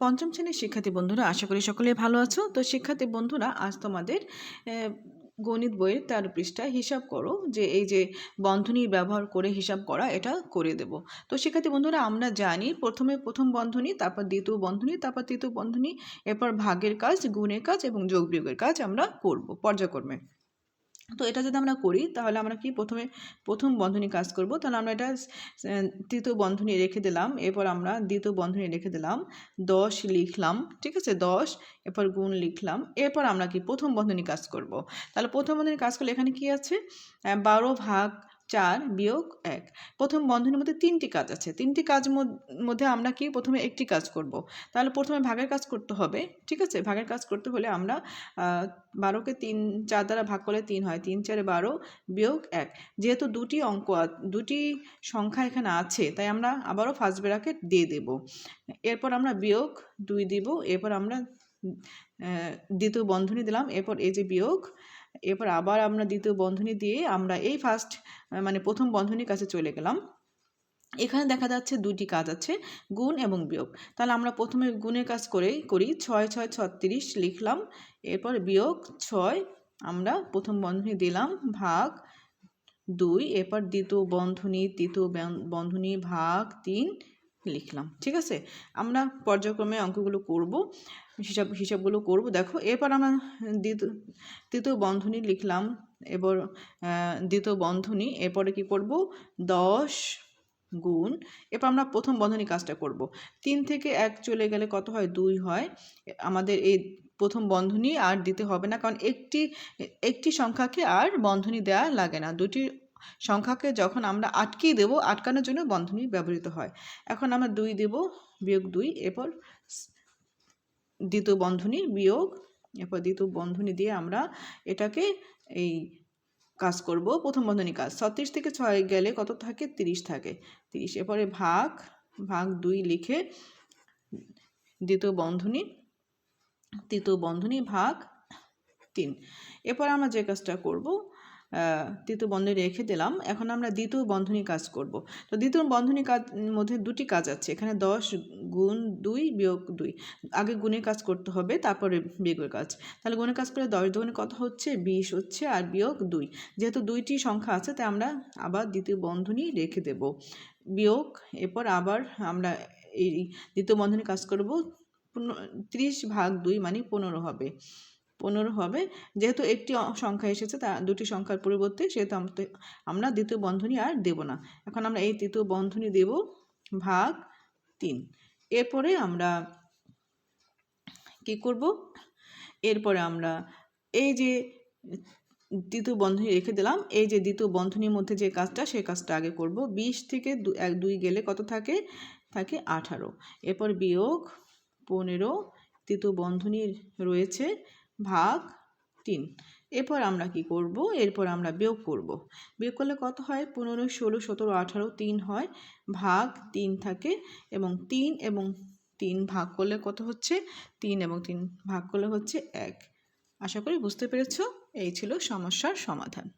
পঞ্চম শ্রেণির শিক্ষার্থী বন্ধুরা, আশা করি সকলে ভালো আছো। তো শিক্ষার্থী বন্ধুরা, আজ তোমাদের গণিত বইয়ের তেরো পৃষ্ঠায় হিসাব করো, যে এই যে বন্ধনী ব্যবহার করে হিসাব করা, এটা করে দেব। তো শিক্ষার্থী বন্ধুরা, আমরা জানি প্রথমে প্রথম বন্ধনী, তারপর দ্বিতীয় বন্ধনী, তারপর তৃতীয় বন্ধনী, এরপর ভাগের কাজ, গুণের কাজ এবং যোগ বিয়োগের কাজ আমরা করব, পর্যায়ক্রমে। তো এটা যদি আমরা করি, তাহলে আমরা কি প্রথমে, প্রথম বন্ধনী কাজ করব। তাহলে আমরা এটা তৃতীয় বন্ধনী রেখে দিলাম। এরপর আমরা দ্বিতীয় বন্ধনী রেখে দিলাম। দশ লিখলাম, ঠিক আছে? দশ, এরপর গুণ লিখলাম। এরপর আমরা কি প্রথম বন্ধনী কাজ করব। তাহলে প্রথম বন্ধনী কাজ করলে এখানে কি আছে? বারো ভাগ চার বিয়োগ এক। প্রথম বন্ধনীর মধ্যে তিনটি কাজ আছে। তিনটি কাজ মধ্যে আমরা কি প্রথমে একটি কাজ করব। তাহলে প্রথমে ভাগের কাজ করতে হবে, ঠিক আছে? ভাগের কাজ করতে হলে আমরা বারোকে তিন, চার দ্বারা ভাগ করলে তিন হয়। তিন চারে বারো বিয়োগ এক। যেহেতু দুটি অঙ্ক দুটি সংখ্যা এখানে আছে, তাই আমরা আবারও ফার্স্ট ব্র্যাকেট দিয়ে দেব। এরপর আমরা বিয়োগ দুই দিব। এরপর আমরা দ্বিতীয় বন্ধনী দিলাম। এরপর এই যে বিয়োগ এরপর আবার আমরা দ্বিতীয় বন্ধনী দিয়ে আমরা এই ফার্স্ট মানে প্রথম বন্ধনীর কাছে চলে গেলাম। এখানে দেখা যাচ্ছে দুটি কাজ আছে, গুণ এবং বিয়োগ। তাহলে আমরা প্রথমে গুণের কাজ করেই করি, ছয় ছয়, ছত্রিশ লিখলাম। এরপর বিয়োগ, ছয় আমরা প্রথম বন্ধনী দিলাম, ভাগ দুই। এরপর দ্বিতীয় বন্ধনী, তৃতীয় বন- বন্ধনী, ভাগ তিন। লিখলাম, ঠিক আছে? আমরা পর্যায়ক্রমে অঙ্কগুলো করব, হিসাব, হিসাবগুলো করব। দেখো, এরপর আমরা দ্বিতীয় বন্ধনী লিখলাম, এবার দ্বিতীয় বন্ধনী, এরপরে কি করব? দশ গুণ, এরপর আমরা প্রথম বন্ধনী কাজটা করব। তিন থেকে এক চলে গেলে কত হয়? দুই হয়। আমাদের এই প্রথম বন্ধনী আর দিতে হবে না, কারণ একটি একটি সংখ্যাকে আর বন্ধনী দেওয়া লাগে না। দুটি সংখ্যাকে যখন আমরা আটকিয়ে দেব, আটকানোর জন্য বন্ধনী ব্যবহৃত হয়। এখন আমরা দুই দেব, বিয়োগ দুই, এরপর দ্বিতীয় বন্ধনী বিয়োগ, এরপর দ্বিতীয় বন্ধনী দিয়ে আমরা এটাকে এই কাজ করব, প্রথম বন্ধনী কাজ। ছত্রিশ থেকে ছয় গেলে কত থাকে? তিরিশ থাকে। তিরিশ, এরপরে ভাগ ভাগ দুই লিখে দ্বিতীয় বন্ধনী তৃতীয় বন্ধনী ভাগ তিন। এরপর আমরা যে কাজটা করব তৃতীয় বন্ধনী রেখে দিলাম। এখন আমরা দ্বিতীয় বন্ধনী কাজ করব। তো দ্বিতীয় বন্ধনী কাজ, মধ্যে দুটি কাজ আছে। এখানে দশ গুণ দুই বিয়োগ দুই। আগে গুণের কাজ করতে হবে, তারপরে বিয়োগের কাজ। তাহলে গুণের কাজ করে দশ দুগুণে কত হচ্ছে? বিশ হচ্ছে আর বিয়োগ দুই। যেহেতু দুইটি সংখ্যা আছে, তাই আমরা আবার দ্বিতীয় বন্ধনী রেখে দেব। বিয়োগ, এরপর আবার আমরা এই দ্বিতীয় বন্ধনী কাজ করব। ত্রিশ ভাগ দুই মানে পনেরো হবে। পনেরো হবে। যেহেতু একটি সংখ্যা এসেছে, তা দুটি সংখ্যার পরিবর্তে সেহেতু আমরা দ্বিতীয় বন্ধনী আর দেব না। এখন আমরা এই তৃতীয় বন্ধনী দেব ভাগ তিন। এরপরে আমরা কি করব? এরপরে আমরা এই যে দ্বিতীয় বন্ধনী রেখে দিলাম, এই যে দ্বিতীয় বন্ধনীর মধ্যে যে কাজটা সেই কাজটা আগে করব। বিশ থেকে দু- এক, দুই গেলে কত থাকে? থাকে আঠারো। এরপর বিয়োগ পনেরো, তৃতীয় বন্ধনী রয়েছে ভাগ তিন। এরপর আমরা কি করব? এরপর আমরা বিয়োগ করব। বিয়োগ করলে কত হয়? পনেরো, ষোলো, সতেরো, আঠারো, তিন হয়। ভাগ তিন থাকে এবং তিন এবং তিন ভাগ করলে কত হচ্ছে? তিন এবং তিন ভাগ করলে হচ্ছে এক। আশা করি বুঝতে পেরেছ? এই ছিল সমস্যার সমাধান।